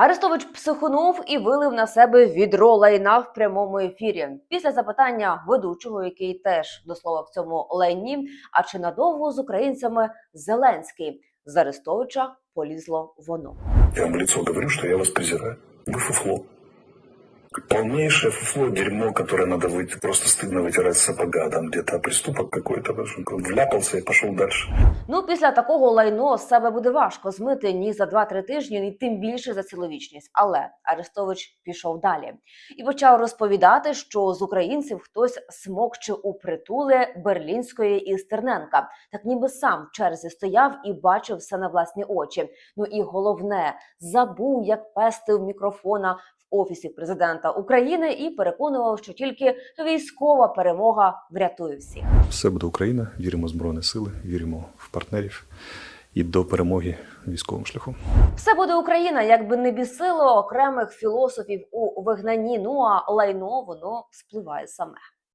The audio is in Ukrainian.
Арестович психонув і вилив на себе відро лайна в прямому ефірі. Після запитання ведучого, який теж до слова в цьому лайні, а чи надовго з українцями Зеленський з Арестовича полізло воно. Я вам лицо говорю, що я вас презираю. Ви фуфло Полнейшее фуфло, дерьмо, которое надо выйти, просто стыдно вытирать с сапога, там где-то преступок какой-то, потому что он вляпался и пошел дальше. Ну, після такого лайно з себе буде важко змити ні за 2-3 тижні, ні тим більше за ціловічність. Але Арестович пішов далі і почав розповідати, що з українців хтось смокче у притули Берлінської і Стерненка, так ніби сам в черзі стояв і бачив все на власні очі. Ну і головне, забув, як пести в мікрофона в офісі президента України і переконував, що тільки військова перемога врятує всіх. Все буде Україна, віримо в Збройні Сили, віримо в партнерів і до перемоги військовим шляхом. Все буде Україна, якби не бісило окремих філософів у вигнанні. Ну а лайно воно спливає саме.